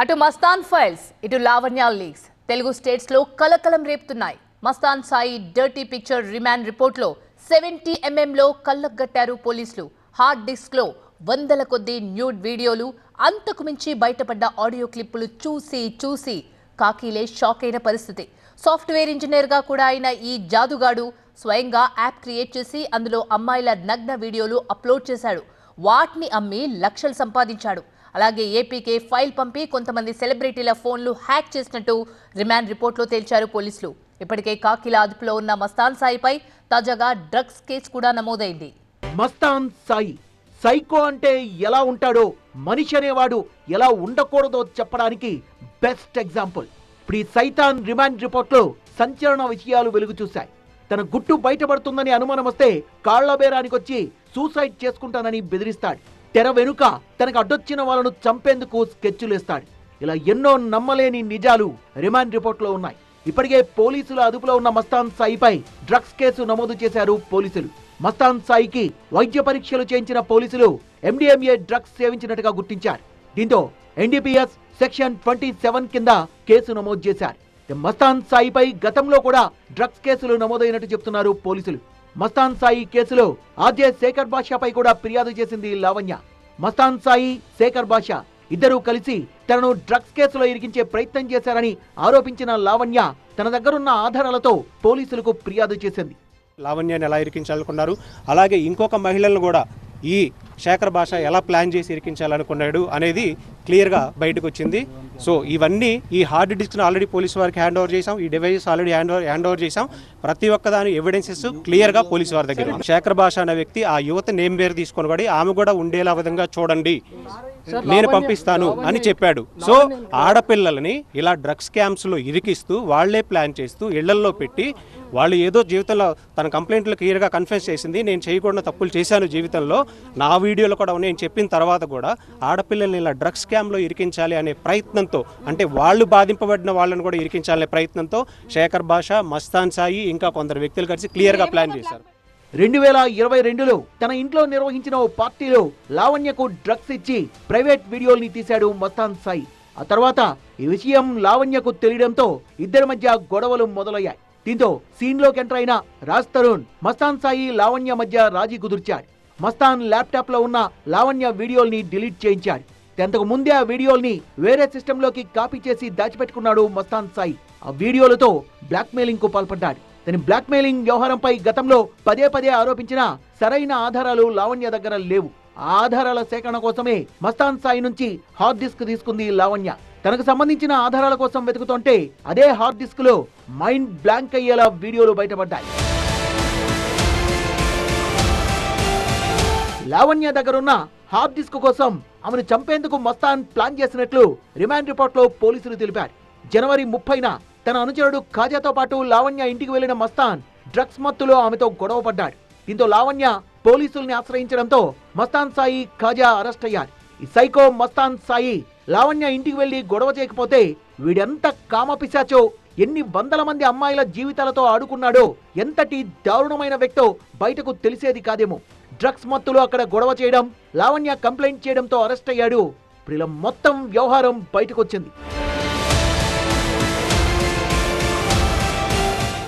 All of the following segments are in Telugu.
అటు మస్తాన్ ఫైల్స్ ఇటు లావణ్య లీగ్స్. తెలుగు స్టేట్స్లో కలకలం రేపుతున్నాయి. Mastan Sai dirty picture remand రిపోర్ట్లో సెవెంటీ ఎంఎంలో కళ్ళగట్టారు పోలీసులు. హార్డ్ డిస్క్లో వందల కొద్దీ న్యూడ్ వీడియోలు అంతకు మించి బయటపడ్డ ఆడియో క్లిప్పులు చూసి చూసి కాకీలే షాక్ అయిన పరిస్థితి. సాఫ్ట్వేర్ ఇంజనీర్గా కూడా అయిన ఈ జాదుగాడు స్వయంగా యాప్ క్రియేట్ చేసి అందులో అమ్మాయిల నగ్న వీడియోలు అప్లోడ్ చేశాడు. వాటిని అమ్మి లక్షలు సంపాదించాడు. అలాగే ఏపీకే ఫైల్ పంపి కొంతమంది సెలబ్రిటీల ఫోన్లు హ్యాక్ చేసినట్టు రిమాండ్ రిపోర్ట్లో తేల్చారు పోలీసులు. ఇప్పటికే కాకిల అదుపులో ఉన్న మస్తాన్ సాయిపై తాజాగా డ్రగ్స్ కేసు కూడా నమోదైంది. మస్తాన్ సాయి సైకో అంటే ఎలా ఉంటాడో మనిషి అనేవాడు ఎలా ఉండకూడదో చెప్పడానికి బెస్ట్ ఎగ్జాంపుల్. ఇప్పుడు ఈ సైతాన్ రిమాండ్ రిపోర్ట్లో సంచలన విషయాలు వెలుగు చూశాయి. తన గుట్టు బయటపడుతుందని అనుమానం వస్తే కాళ్ళ బేరానికి వచ్చి సూసైడ్ చేసుకుంటానని బెదిరిస్తాడు. తెర వెనుక తనకు అడ్డొచ్చిన వాళ్ళను చంపేందుకు స్కెచ్చులేస్తాడు. ఇలా ఎన్నో నమ్మలేని నిజాలు రిమాండ్ రిపోర్ట్లో ఉన్నాయి. ఇప్పటికే పోలీసుల అదుపులో ఉన్న మస్తాన్ సాయిపై డ్రగ్స్ కేసు నమోదు చేశారు పోలీసులు. మస్తాన్ సాయికి వైద్య పరీక్షలు చేయించిన పోలీసులు ఎండిఎంఏ డ్రగ్స్ సేవించినట్టుగా గుర్తించారు. దీంతో ఎన్డీపీఎస్ సెక్షన్ ట్వంటీ సెవెన్ కింద కేసు నమోదు చేశారు. మస్తాన్ సాయిపై గతంలో కూడా డ్రగ్స్ కేసులు నమోదైనట్టు చెప్తున్నారు పోలీసులు. మస్తాన్ సాయి కేసులో ఆర్జే శేఖర్ బాషాపై కూడా ఫిర్యాదు చేసింది లావణ్య. మస్తాన్ సాయి శేఖర్ బాషా ఇద్దరూ కలిసి తనను డ్రగ్స్ కేసులో ఇరికించే ప్రయత్నం చేశారని ఆరోపించిన లావణ్య తన దగ్గరున్న ఆధారాలతో పోలీసులకు ఫిర్యాదు చేసింది. లావణ్యాన్ని ఎలా ఇరికించాలనుకున్నారు? అలాగే ఇంకొక మహిళలను కూడా ఈ శేఖర్ భాష ఎలా ప్లాన్ చేసి ఇరికించాలనుకున్నాడు అనేది క్లియర్గా బయటకు వచ్చింది సో ఇవన్నీ ఈ హార్డ్ డిస్క్ను ఆల్రెడీ పోలీసు వారికి హ్యాండ్ ఓవర్ చేసాం ఈ devices already hand over hand over చేసాం ప్రతి ఒక్క దాని ఎవిడెన్సెస్ క్లియర్గా పోలీసు వారి దగ్గర. శేఖర్ భాష అనే వ్యక్తి ఆ యువత నేమ్ పేరు తీసుకొని కూడా ఆమె కూడా ఉండేలా విధంగా చూడండి నేను పంపిస్తాను అని చెప్పాడు. సో ఆడపిల్లలని ఇలా డ్రగ్స్ క్యాంప్స్లో ఇరికిస్తూ వాళ్ళే ప్లాన్ చేస్తూ ఇళ్ళల్లో పెట్టి వాళ్ళు ఏదో జీవితంలో తన కంప్లైంట్లు క్లియర్గా కన్ఫెన్స్ చేసింది నేను చేయకూడని తప్పులు చేశాను జీవితంలో. నా వీడియోలో కూడా నేను చెప్పిన తర్వాత కూడా ఆడపిల్లల్ని ఇలా డ్రగ్స్ స్కామ్లో ఇరికించాలి అనే ప్రయత్నంతో అంటే వాళ్ళు బాధింపబడిన వాళ్ళని కూడా ఇరికించాలనే ప్రయత్నంతో శేఖర్ భాష మస్తాన్ సాయి ఇంకా కొందరు వ్యక్తులు కలిసి క్లియర్గా ప్లాన్ చేశారు. రెండు వేల ఇరవై రెండులో తన ఇంట్లో నిర్వహించిన ఓ పార్టీలో లావణ్యకు డ్రగ్స్ ఇచ్చి ప్రైవేట్ వీడియోల్ని తీశాడు మస్తాన్ సాయి. ఆ తర్వాత ఈ విషయం లావణ్యకు తెలియడంతో ఇద్దరి మధ్య గొడవలు మొదలయ్యాయి. దీంతో సీన్లోకి ఎంటర్ అయిన రాజ్ తరుణ్ మస్తాన్ సాయి లావణ్య మధ్య రాజీ కుదుర్చాడు మస్తాన్ ల్యాప్టాప్లో ఉన్న లావణ్య వీడియోల్ని డిలీట్ చేయించాడు. అంతకు ముందే ఆ వీడియోల్ని వేరే సిస్టంలోకి కాపీ చేసి దాచిపెట్టుకున్నాడు మస్తాన్ సాయి. ఆ వీడియోలతో బ్లాక్మెయిలింగ్కు పాల్పడ్డాడు. తన బ్లాక్మెయిలింగ్ వ్యవహారంపై గతంలో పదే పదే ఆరోపించిన సరైన ఆధారాలు లావణ్య దగ్గర లేవు. ఆ ఆధారాల సేకరణ కోసమే మస్తాన్ సాయి నుంచి హార్డ్ డిస్క్ తీసుకుంది లావణ్య. తనకు సంబంధించిన ఆధారాల కోసం వెతుకుతుంటే అదే హార్డ్ డిస్క్లో మైండ్ బ్లాంక్ అయ్యేలా వీడియోలు బయటపడ్డాయి. లావణ్య దగ్గరున్న హార్డ్ డిస్క్ కోసం ఆమెను చంపేందుకు మస్తాన్ ప్లాన్ చేసినట్లు రిమాండ్ రిపోర్ట్లో పోలీసులు తెలిపారు. జనవరి ముప్పైన తన అనుచరుడు ఖాజాతో పాటు లావణ్య ఇంటికి వెళ్ళిన మస్తాన్ డ్రగ్స్ మత్తులో ఆమెతో గొడవ పడ్డాడు. దీంతో లావణ్య పోలీసుల్ని ఆశ్రయించడంతో మస్తాన్ సాయి ఖాజా అరెస్ట్ అయ్యారు. ఈ సైకో మస్తాన్ సాయి లావణ్య ఇంటికి వెళ్ళి గొడవ చేయకపోతే వీడెంత కామపిశాచో ఎన్ని వందల మంది అమ్మాయిల జీవితాలతో ఆడుకున్నాడో ఎంతటి దారుణమైన వ్యక్తో బయటకు తెలిసేది కాదేమో. డ్రగ్స్ మత్తులో అక్కడ గొడవ చేయడం లావణ్య కంప్లైంట్ చేయడంతో అరెస్ట్ అయ్యాడు. ప్రిలం మొత్తం వ్యవహారం బయటకొచ్చింది.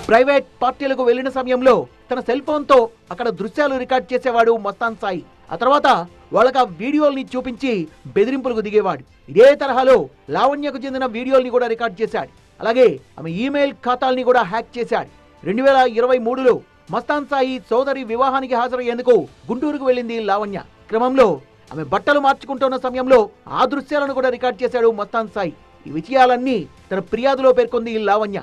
ప్రైవేట్ పార్టీలకు వెళ్ళిన సమయంలో తన సెల్ ఫోన్తో అక్కడ దృశ్యాలు రికార్డ్ చేసేవాడు మస్తాన్ సాయి. ఆ తర్వాత వాళ్ళకి ఆ వీడియోల్ని చూపించి బెదిరింపులకు దిగేవాడు. ఇదే తరహాలో లావణ్యకు చెందిన వీడియోల్ని కూడా రికార్డ్ చేశాడు. అలాగే ఆమె ఈమెయిల్ ఖాతాల్ని కూడా హ్యాక్ చేశాడు. రెండు వేల ఇరవై మూడులో మస్తాన్ సాయి సోదరి వివాహానికి హాజరయ్యేందుకు గుంటూరుకు వెళ్ళింది లావణ్య. క్రమంలో ఆమె బట్టలు మార్చుకుంటున్న సమయంలో ఆ దృశ్యాలను కూడా రికార్డ్ చేశాడు మస్తాన్ సాయి ఈ విషయాలన్నీ తన ఫిర్యాదులో పేర్కొంది లావణ్య.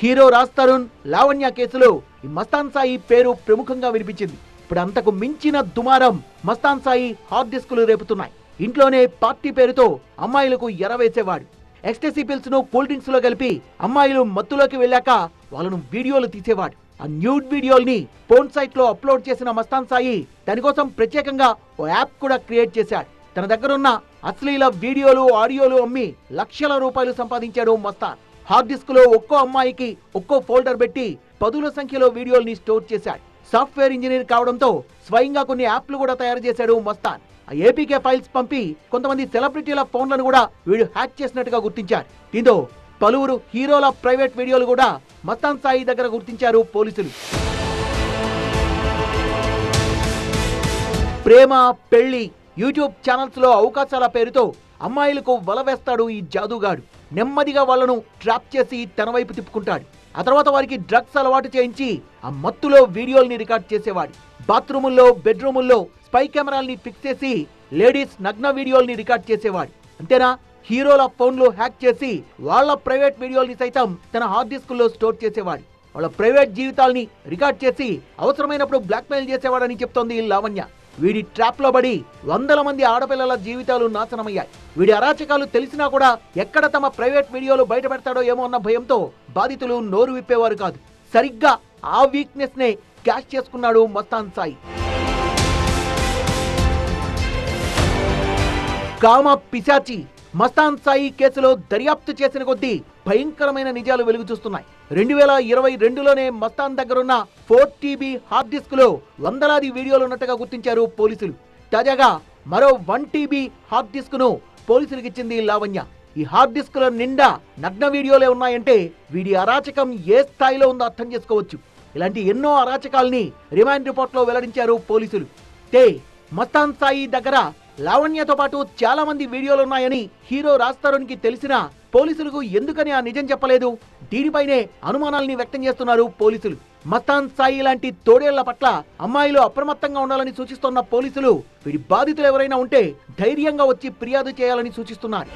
హీరో రాజ్ తరుణ్ లావణ్య కేసులో ఈ మస్తాన్ సాయి పేరు ప్రముఖంగా వినిపించింది. ఇప్పుడు అంతకు మించిన దుమారం మస్తాన్ సాయి హార్డ్ డిస్కులు రేపుతున్నాయి. ఇంట్లోనే పార్టీ పేరుతో అమ్మాయిలకు ఎరవేసేవాడు ఎక్స్టెసీ పిల్స్ను కూల్ డ్రింక్స్లో కలిపి అమ్మాయిలు మత్తులోకి వెళ్ళాక వాళ్ళను వీడియోలు తీసేవాడు. ఆ న్యూడ్ వీడియోల్ని ఫోన్ సైట్లో అప్లోడ్ చేసిన మస్తాన్ సాయి దానికోసం ప్రత్యేకంగా ఓ యాప్ కూడా క్రియేట్ చేశాడు. తన దగ్గరున్న అశ్లీల వీడియోలు ఆడియోలు అమ్మి లక్షల రూపాయలు సంపాదించాడు మస్తాన్. హార్డ్ డిస్క్లో ఒక్కో అమ్మాయికి ఒక్కో ఫోల్డర్ పెట్టి పదుల సంఖ్యలో వీడియోల్ని స్టోర్ చేశాడు. సాఫ్ట్వేర్ ఇంజనీర్ కావడంతో స్వయంగా కొన్ని యాప్లు కూడా తయారు చేశాడు మస్తాన్. ఆ ఏపీకే ఫైల్స్ పంపి కొంతమంది సెలబ్రిటీల ఫోన్లను కూడా వీడు హ్యాక్ చేసినట్టుగా గుర్తించారు. దీంతో పలువురు హీరోల ప్రైవేట్ వీడియోలు కూడా మస్తాన్ సాయి దగ్గర గుర్తించారు పోలీసులు. ప్రేమ పెళ్ళి యూట్యూబ్ ఛానల్స్లో అవకాశాల పేరుతో అమ్మాయిలకు వల వేస్తాడు ఈ జాదుగాడు. నెమ్మదిగా వాళ్ళను ట్రాప్ చేసి తన వైపు తిప్పుకుంటాడు. ఆ తర్వాత వారికి డ్రగ్స్ అలవాటు చేయించి ఆ మత్తులో వీడియోల్ని రికార్డ్ చేసేవాడు. బాత్రూముల్లో బెడ్రూముల్లో స్పై కెమెరాల్ని ఫిక్స్ చేసి లేడీస్ నగ్న వీడియోల్ని రికార్డ్ చేసేవాడు. అంతేనా? హీరోల ఫోన్లు హ్యాక్ చేసి వాళ్ళ ప్రైవేట్ వీడియోల్ని సైతం తన హార్డ్ డిస్కుల్లో స్టోర్ చేసేవాడు. వాళ్ళ ప్రైవేట్ జీవితాల్ని రికార్డ్ చేసి అవసరమైనప్పుడు బ్లాక్మెయిల్ చేసేవాడని చెప్తోంది లావణ్య. వీడి ట్రాప్లో బడి పడి వందల మంది ఆడపిల్లల జీవితాలు నాశనమయ్యాయి. వీడి అరాచకాలు తెలిసినా కూడా ఎక్కడ తమ ప్రైవేట్ వీడియోలు బయట పెడతాడో ఏమో అన్న భయంతో బాధితులు నోరు విప్పేవారు కాదు. సరిగ్గా ఆ వీక్నెస్ నే క్యాష్ చేసుకున్నాడు మస్తాన్ సాయి. కామ పిశాచి మస్తాన్ సాయి కేసులో దర్యాప్తు చేసిన కొద్దీ భయంకరమైన నిజాలు వెలుగు చూస్తున్నాయి. రెండు వేల ఇరవై రెండులోనే మస్తాన్ దగ్గరున్న ఫోర్ టీబీ హార్డ్ డిస్క్లో వందలాది వీడియోలు ఉన్నట్టుగా గుర్తించారు పోలీసులు. తాజాగా మరో వన్ టీబీ హార్డ్ డిస్క్ను పోలీసులకు ఇచ్చింది లావణ్య. ఈ హార్డ్ డిస్క్లో నిండా నగ్న వీడియోలే ఉన్నాయంటే వీడి అరాచకం ఏ స్థాయిలో ఉందో అర్థం చేసుకోవచ్చు. ఇలాంటి ఎన్నో అరాచకాల్ని రిమాండ్ రిపోర్ట్లో వెల్లడించారు పోలీసులు. తే మస్తాన్ సాయి దగ్గర లావణ్యతో పాటు చాలా మంది వీడియోలు ఉన్నాయని హీరో రాస్తారోనికి తెలిసినా పోలీసులకు ఎందుకని ఆ నిజం చెప్పలేదు? దీనిపైనే అనుమానాల్ని వ్యక్తం చేస్తున్నారు పోలీసులు. మస్తాన్ సాయి లాంటి తోడేళ్ళ పట్ల అమ్మాయిలు అప్రమత్తంగా ఉండాలని సూచిస్తున్న పోలీసులు వీడి బాధితులు ఎవరైనా ఉంటే ధైర్యంగా వచ్చి ఫిర్యాదు చేయాలని సూచిస్తున్నారు.